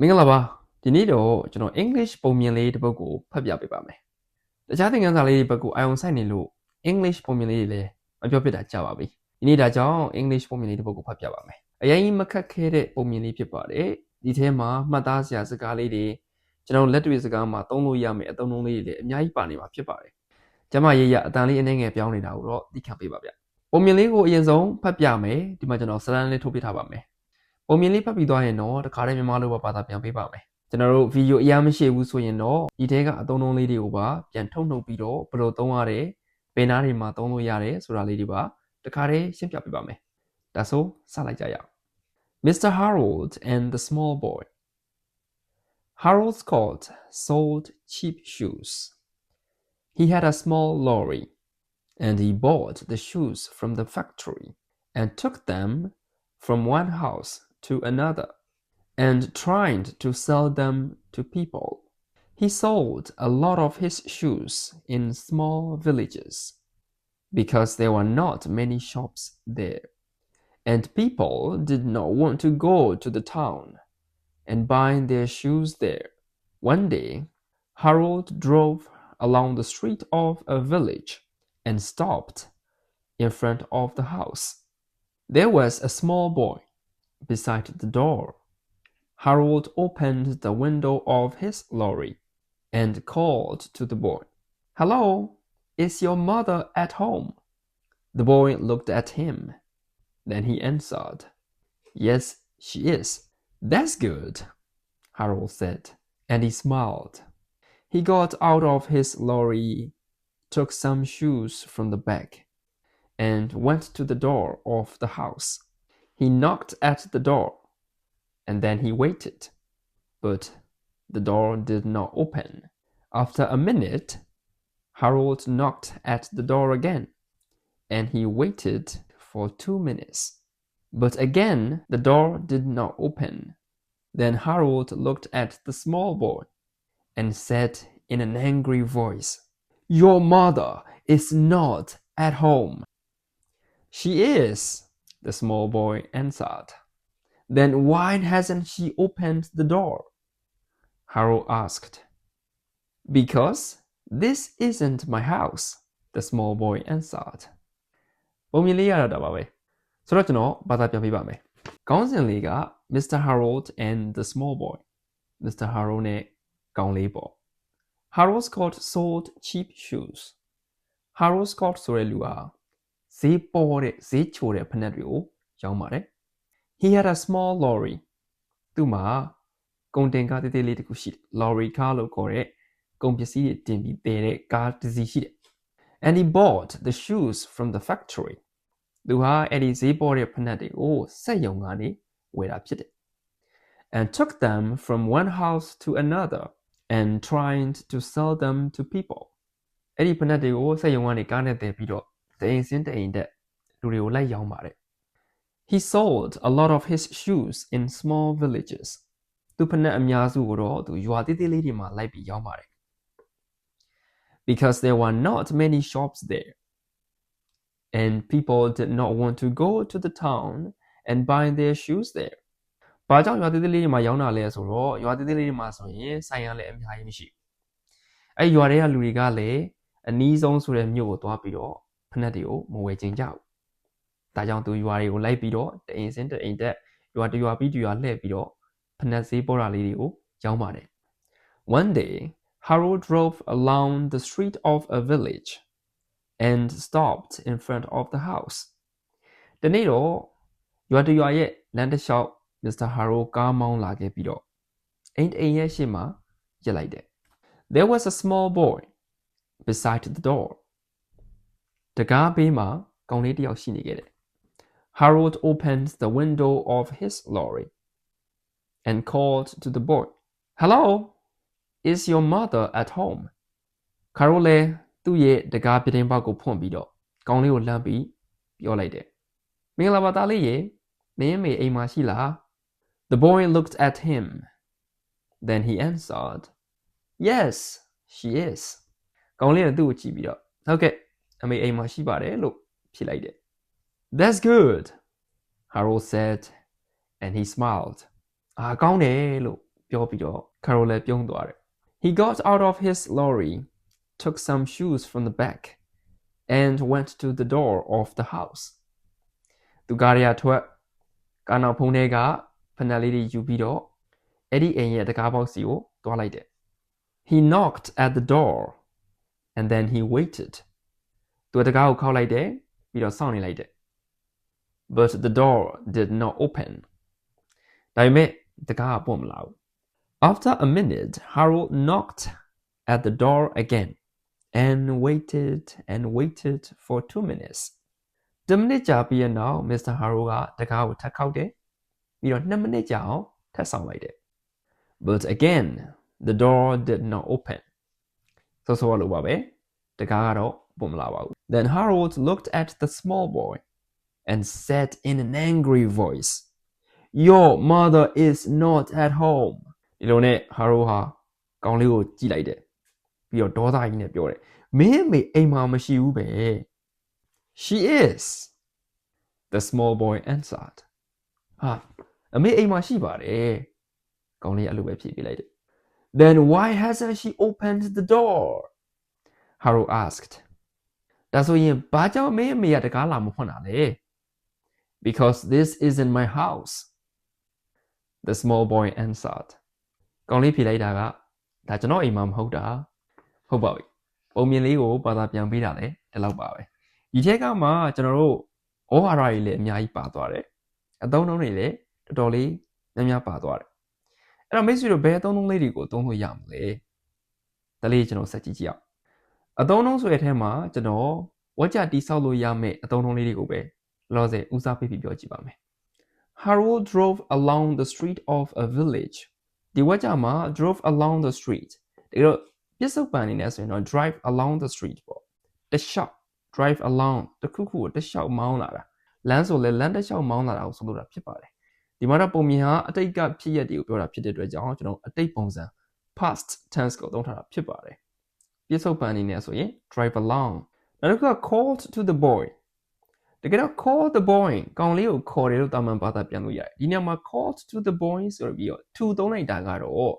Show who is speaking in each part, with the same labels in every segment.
Speaker 1: မင်္ဂလာပါဒီနေ့တော့ကျွန်တော် English ပုံမြင်လေးတစ်ပုဒ်ကိုဖတ်ပြပေးပါမယ်တခြားသင်ခန်းစာလေးတွေဘက်ကိုအာရုံစိုက်နေလို့ English ပုံမြင်လေးတွေလည်းမပြောပြတာကြာပါပြီဒီနေ့ဒါကြောင့် English ပုံမြင်လေးတစ်ပုဒ်ကိုဖတ်ပြပါမယ်အရင်ကြီးမခက်ခဲတဲ့ပုံမြင်လေးဖြစ်ပါတယ်ဒီထဲမှာမှတ်သားစရာစကားလေးတွေကျွန်တော်လက်တွေ့စကားမှာသုံးလို့ရမယ့်အသုံးအနှုန်းလေးတွေလည်းအများကြီးပါနေမှာဖြစ်ပါတယ်ကျမရေးရအတန်လေးအနေငယ်ပြောင်းနေတာကိုတော့သိခံပေးပါဗျပုံမြင်လေးကိုအရင်ဆုံးဖတ်ပြမယ်ဒီမှာကျွန်တော်စလန်လေးထုတ်ပြထားပါမယ် ပုံမြင်လေးဖတ်ပြီးသွားရင်တော့တခါတည်းမြန်မာလိုပါဘာသာပြန်ပေးပါမယ်ကျွန်တော်တို့ဗီဒီယိုအများမရှိဘူးဆိုရင်တော့ဒီထဲကအသုံးအနှုန်းလေးတွေကိုပါပြန်ထုတ်နှုတ်ပြီးတော့ဘယ်လိုသုံးရတယ်ဘယ်နားတွေမှာသုံးလို့ရတယ်ဆိုတာလေးတွေပါတခါတည်းရှင်းပြပေးပါမယ်ဒါဆိုစလိုက်ကြရအောင် Mr. Harold and the small boy Harold's coat sold cheap shoes he had a small lorry and he bought the shoes from the factory and took them from one house to another and tried to sell them to people. He sold a lot of his shoes in small villages because there were not many shops there, and people did not want to go to the town and buy their shoes there. One day, Harold drove along the street of a village and stopped in front of the house. There was a small boy beside the door. Harold opened the window of his lorry and called to the boy, Hello, is your mother at home? The boy looked at him. Then he answered, Yes, she is. That's good, Harold said, and he smiled. He got out of his lorry, took some shoes from the back, and went to the door of the house. He knocked at the door, and then he waited. But the door did not open. After a minute, Harold knocked at the door again, and he waited for two minutes. But again, the door did not open. Then Harold looked at the small boy and said in an angry voice, Your mother is not at home. She is, the small boy answered. Then why hasn't she opened the door? Harold asked. Because this isn't my house, the small boy answered. ပုံမြင်လေးရတာပါပဲဆိုတော့ကျွန်တော်ဘာသာပြန်ပြပါမယ်ခေါင်းစဉ်လေးက Mr. Harold and the small boy Mr. Harold နဲ့ကောင်လေးပေါ့ Harold Scott sold cheap shoes Harold Scott ဆိုတဲ့လူဟာ ဈေးပေါ်တဲ့ဈေးချိုတဲ့ဖနက်တွေကိုရောင်းပါတယ် He had a small lorry သူ့မှာကုန်တင်ကားသေးသေးလေးတစ်ခုရှိတယ် lorry car လို့ခေါ်တဲ့ကုန်ပစ္စည်းတွေတင်ပြီးတည်တဲ့ကားတစ်စီးရှိတယ် and he bought the shoes from the factory သူဟာအဲ့ဒီဈေးပေါ်တဲ့ဖနက်တွေကိုစက်ရုံကနေဝယ်တာဖြစ်တယ် and took them from one house to another and tried to sell them to people အဲ့ဒီဖနက်တွေကိုစက်ရုံကနေကားနဲ့တည်ပြီးတော့ တအိမ်စင်းတအိမ်တက်လူတွေကိုလိုက်ရောင်းပါတယ် He sold a lot of his shoes in small villages သူဖနက်အများစုကိုတော့သူရွာသေးသေးလေးတွေမှာလိုက်ပြီးရောင်းပါတယ် because there were not many shops there and people did not want to go to the town and buy their shoes there ။ဘာကြောင့်ရွာသေးသေးလေးတွေမှာရောင်းတာလဲဆိုတော့ရွာသေးသေးလေးတွေမှာဆိုရင်ဆိုင်ရလည်းအများကြီးမရှိဘူး။အဲရွာတွေကလူတွေကလည်းအနီးဆုံးဆိုတဲ့မြို့ကိုသွားပြီးတော့ ဖနက်တွေကိုမဝယ်ချင်ကြဘူး။ဒါကြောင့်သူရွာတွေကိုလိုက်ပြီးတော့တအိမ်စင်းတအိမ်တက်ရွာတရွာပြီးတရွာလှည့်ပြီးတော့ဖနက်ဈေးပေါ်တာလေးတွေကိုရောင်းပါတယ်။ One day Harold drove along the street of a village and stopped in front of the house. တနေ့တော့ရွာတရွာရဲ့လမ်းတစ်လျှောက် Mr. Harold ကားမောင်းလာခဲ့ပြီးတော့အိမ်တအိမ်ရဲ့ရှေ့မှာရပ်လိုက်တယ် There was a small boy beside the door. တကားဘေးမှာကောင်လေးတစ်ယောက်ရှိနေခဲ့တယ် Harold opened the window of his lorry and called to the boy, Hello, is your mother at home? Carol လည်းသူ့ရဲ့တကားပြတင်းပေါက်ကိုဖွင့်ပြီးတော့ကောင်းလေးကိုလှမ်းပြီးပြောလိုက်တယ်။မင်္ဂလာပါသားလေးရေမင်းမေအိမ်မှာရှိလား The boy looked at him. Then he answered, Yes, she is. ကောင်းလေးကသူ့ကိုကြည့်ပြီးတော့ဟုတ်ကဲ့ အမေအိမ်မှာရှိပါတယ်လို့ဖြေလိုက်တယ်။ That's good, Harold said, and he smiled. အာကောင်းတယ်လို့ ပြောပြီးတော့ Carol လည်းပြုံးသွားတယ် He got out of his lorry took some shoes from the back and went to the door of the house သူကားရထွက်ကာနောက်ဖုန်းထဲကဖနက်လေးတွေယူပြီးတော့အဲ့ဒီအိမ်ရဲ့တကားပေါက်စီကိုတွားလိုက်တယ် He knocked at the door and then he waited သူတကားကိုခောက်လိုက်တယ်ပြီးတော့စောင့်နေလိုက်တယ် but the door did not open ဒါပေမဲ့တကားကပွင့်မလာဘူး after a minute Harold knocked at the door again and waited and waited for 2 minutes 10မိနစ်ကြာပြီးရနောက် Mr. Harold ကတကားကိုထပ်ခောက်တယ်ပြီးတော့2မိနစ်ကြာအောင်ထပ်ဆောင်လိုက်တယ် but again the door did not open ဆိုဆိုလို့ပါပဲတကားကတော့ ပွင့်မလာပါဘူး then Harold looked at the small boy and said in an angry voice your mother is not at home ဒီလိုနဲ့ Harold ဟာကောင်းလေးကိုကြည့်လိုက်တယ်ပြီးတော့ဒေါသကြီးနဲ့ပြောတယ်မင်းအမေအိမ်မှာမရှိဘူးပဲ she is the small boy answered ဟာအမေအိမ်မှာရှိပါတယ်ကောင်းလေးအဲ့လိုပဲဖြေပေးလိုက်တယ် then why hasn't she opened the door Harold asked ဒါဆိုရင်ဘာကြောင့်မင်းအမေကတကားလာမဖွင့်တာလဲ because this isn't my house the small boy answered ကောင်းလေးဖြေလိုက်တာကဒါကျွန်တော်အိမ်မှာမဟုတ်တာဟုတ်ပါပြီပုံမြင်လေးကိုဘာသာပြန်ပေးတာလဲဒီလောက်ပါပဲဒီထက်ကမှကျွန်တော်တို့ဩဟာရတွေလည်းအများကြီးပါသွားတယ်အသုံးအနှုန်းတွေလည်းတော်တော်လေးများများပါသွားတယ်အဲ့တော့မိတ်ဆွေတို့ဘယ်အသုံးအနှုန်းလေးတွေကိုသုံးလို့ရမလဲဒါလေးကျွန်တော်ဆက်ကြည့်ကြည့်အောင် အသုံးအနှုန်းဆိုတဲ့အထက်မှာကျွန်တော်ဝါကြတိဆောက်လို့ရမယ့်အသုံးအနှုန်းလေးတွေကိုပဲလောဆယ်ဦးစားပေးပြီးပြောကြည့်ပါမယ် Harold drove along the street of a village ဒီဝါကြမှာ drove along the street တကယ်တော့ပြစ္ဆုတ်ပန်အနေနဲ့ဆိုရင်တော့ drive along the street ပေါ့တလျှောက် drive along တခုခုကိုတလျှောက်မောင်းလာတာလမ်းဆိုလဲလမ်းတလျှောက်မောင်းလာတာကိုဆိုလိုတာဖြစ်ပါတယ်ဒီမှာတော့ပုံမြင်ဟာအတိတ်ကဖြစ်ရက်တွေကိုပြောတာဖြစ်တဲ့အတွက်ကြောင့်ကျွန်တော်အတိတ်ပုံစံ past tense ကိုသုံးထားတာဖြစ်ပါတယ် ပြစ္ဆုတ်ပန်အနေနဲ့ဆိုရင် drive along နောက်တစ်ခုက called to the boy တကယ်တော့ call the boy ကောင်လေးကိုခေါ်တယ်လို့တာမန်ဘာသာပြန်လို့ရတယ်ဒီနေရာမှာ called to the boy ဆိုပြီးတော့ to သုံးလိုက်တာကတော့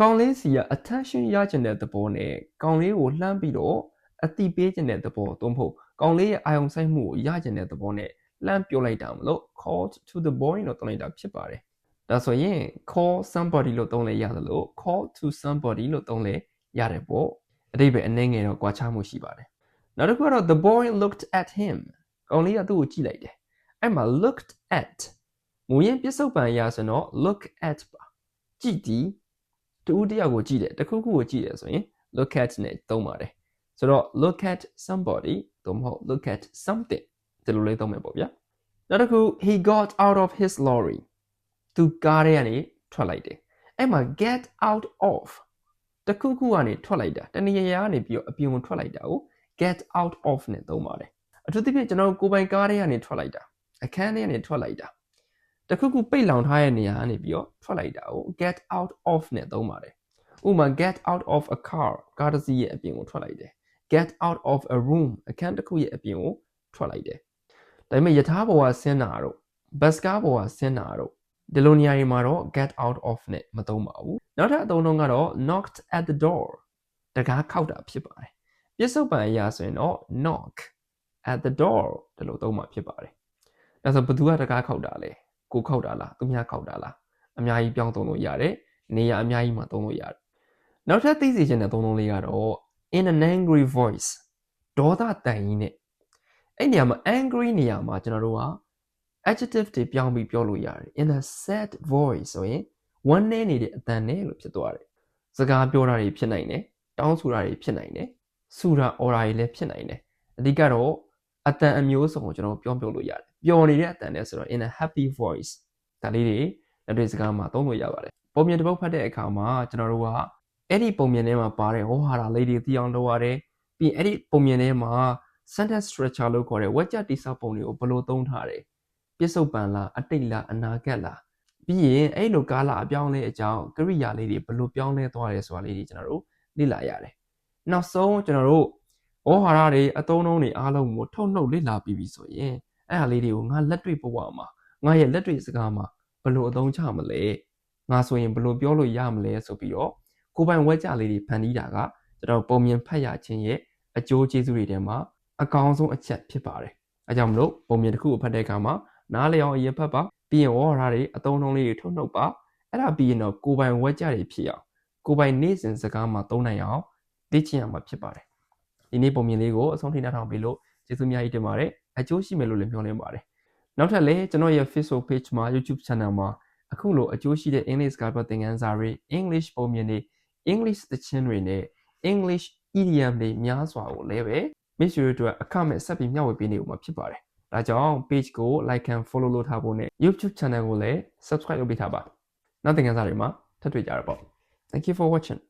Speaker 1: ကောင်လေးစီက attention ရချင်တဲ့သဘောနဲ့ကောင်လေးကိုလှမ်းပြီးတော့အတိပေးချင်တဲ့သဘောသုံးဖို့ကောင်လေးရဲ့အာယုံဆိုင်မှုကိုရချင်တဲ့သဘောနဲ့လှမ်းပြောလိုက်တာမလို့ called to the boy လို့သုံးလိုက်တာဖြစ်ပါတယ်ဒါဆိုရင် call somebody လို့သုံးလဲရတယ်လို့ call to somebody လို့သုံးလဲရတယ်ပေါ့ အတိတ်ပဲအနည်းငယ်တော့ကွာခြားမှုရှိပါတယ်နောက်တစ်ခုကတော့ the boy looked at him ကောင်လေးကသူ့ကိုကြည့်လိုက်တယ်အဲ့မှာ looked at မူရင်းပြစ္ဆုတ်ပံအရာဆိုတော့ look at ပါကြည့်ဒီတူတယောက်ကိုကြည့်တယ်တစ်ခုခုကိုကြည့်တယ်ဆိုရင် look at နဲ့သုံးပါတယ်ဆိုတော့ look at somebody သို့မဟုတ် look at something ဒီလိုလေးသုံးမယ်ပေါ့ဗျာနောက်တစ်ခု he got out of his lorry သူကားထဲကနေထွက်လိုက်တယ်အဲ့မှာ get out of တစ်ခုခုကနေထွက်လိုက်တာတဏှာရာကနေပြီးတော့အပြင်ကိုထွက်လိုက်တာကို get out of နဲ့သုံးပါတယ်အထူးသဖြင့်ကျွန်တော်ကိုယ်ပိုင်ကားထဲကနေထွက်လိုက်တာအခန်းထဲကနေထွက်လိုက်တာတခုခုပိတ်လောင်ထားတဲ့နေရာကနေပြီးတော့ထွက်လိုက်တာကို get out of နဲ့သုံးပါတယ်ဥပမာ get out of a car ကားတစ်စီးရဲ့အပြင်ကိုထွက်လိုက်တယ် get out of a room အခန်းတစ်ခုရဲ့အပြင်ကိုထွက်လိုက်တယ်ဒါပေမဲ့ယထာဘောကဆင်းတာတော့ bus ကားဘောကဆင်းတာတော့ ဒီလိုနေရာတွေမှာတော့ get out of နဲ့မသုံးပါဘူးနောက်ထပ်အသုံးအနှုန်းကတော့ knocked at the door တကားခောက်တာဖြစ်ပါတယ်ပြစ္ဆုတ်ပံအရာဆိုရင်တော့ knock at the door ဒီလိုသုံးမှာဖြစ်ပါတယ်။ဒါဆိုဘသူကတကားခောက်တာလဲ။ကိုခောက်တာလား။သူများခောက်တာလား။အများကြီးပြောင်းသုံးလို့ရတယ်။နေရာအများကြီးမှာသုံးလို့ရတယ်။နောက်ထပ်သိစေချင်တဲ့သုံးလုံးလေးကတော့ in an angry voice ဒေါသတန်ကြီးနဲ့အဲ့နေရာမှာ angry နေရာမှာကျွန်တော်တို့က adjective တွေပြောင်းပြီးပြောလို့ရတယ် in a sad voice ဆိုရင်ဝမ်းနည်းနေတဲ့အတန်နဲ့လို့ဖြစ်သွားတယ်။စကားပြောတာတွေဖြစ်နိုင်တယ်။တောင်းဆိုတာတွေဖြစ်နိုင်တယ်။ဆူတာအော်တာတွေလည်းဖြစ်နိုင်တယ်။အဓိကတော့အတန်အမျိုးစုံကိုကျွန်တော်ပြောပြလို့ရတယ်ပျော်နေတဲ့အတန်နဲ့ဆိုတော့ in a happy voice ဒါလေးတွေလက်တွေ့စကားမှာသုံးလို့ရပါတယ်ပုံမြင်တစ်ပုတ်ဖတ်တဲ့အခါမှာကျွန်တော်တို့ကအဲ့ဒီပုံမြင်ထဲမှာပါတဲ့ဟောဟာတာလေးတွေသိအောင်လုပ်ရတယ်ပြီးအဲ့ဒီပုံမြင်ထဲမှာ sentence structure လို့ခေါ်တဲ့ဝက်ကြတိဆောက်ပုံတွေကိုဘယ်လိုသုံးထားတယ် ပြစ္ဆုတ်ပံလားအတိတ်လားအနာဂတ်လားပြီးရင်အဲ့လိုကာလအပြောင်းလဲအကြောင်းကရိယာလေးတွေဘယ်လိုပြောင်းလဲသွားတယ်ဆိုတာလေးတွေကျွန်တော်တို့လေ့လာရတယ်နောက်ဆုံးကျွန်တော်တို့ဩဟာရတွေအသုံးအနှုန်းတွေအားလုံးကိုထုတ်နှုတ်လေ့လာပြီးပြီဆိုရင်အဲ့ဟာလေးတွေကိုငါလက်တွေ့ဘဝမှာငါရဲ့လက်တွေ့စကားမှာဘယ်လိုအသုံးချမလဲငါဆိုရင်ဘယ်လိုပြောလို့ရမလဲဆိုပြီးတော့ကိုယ်ပိုင်ဝက်ကြလေးတွေဖန်တီးတာကကျွန်တော်ပုံမြင်ဖတ်ရခြင်းရဲ့အကျိုးကျေးဇူးတွေထဲမှာအကောင်းဆုံးအချက်ဖြစ်ပါတယ်အဲကြောင့်မလို့ပုံမြင်တစ်ခုကိုဖတ်တဲ့အခါမှာ နားလည်အောင်အရင်ဖတ်ပါပြီးရင်ဝေါ်ရာတွေအသုံးအနှုန်းလေးတွေထုတ်နှုတ်ပါအဲ့ဒါပြီးရင်တော့ကိုယ်ပိုင်ဝက်ကြတွေဖြစ်အောင်ကိုယ်ပိုင်နေ့စဉ်စကားမှာသုံးနိုင်အောင်သိချင်ရမှာဖြစ်ပါတယ်ဒီနေ့ပုံမြင်လေးကိုအဆုံးထိနားထောင်ပြီးလို့ကျေးဇူးများကြီးတင်ပါတယ်အကျိုးရှိမယ်လို့လည်းမျှော်လင့်ပါတယ်နောက်ထပ်လည်းကျွန်တော်ရဲ့ Facebook page မှာ YouTube channel မှာအခုလိုအကျိုးရှိတဲ့ English ကပတ်သင်ခန်းစာတွေ English ပုံမြင်တွေ English သချင်းတွေနဲ့ English idiom တွေများစွာကိုလည်းပဲမိတ်ဆွေတို့အတွက်အခမဲ့ဆက်ပြီးမျှဝေပေးနေဦးမှာဖြစ်ပါတယ်။ ဒါကြောင့် page ကို like and follow လုပ်ထားဖို့နဲ့ YouTube channel ကိုလည်း subscribe လုပ်ပေးထားပါ။နောက်သင်ခန်းစာတွေမှာထပ်တွေ့ကြရပါပေါ့။ Thank you for watching.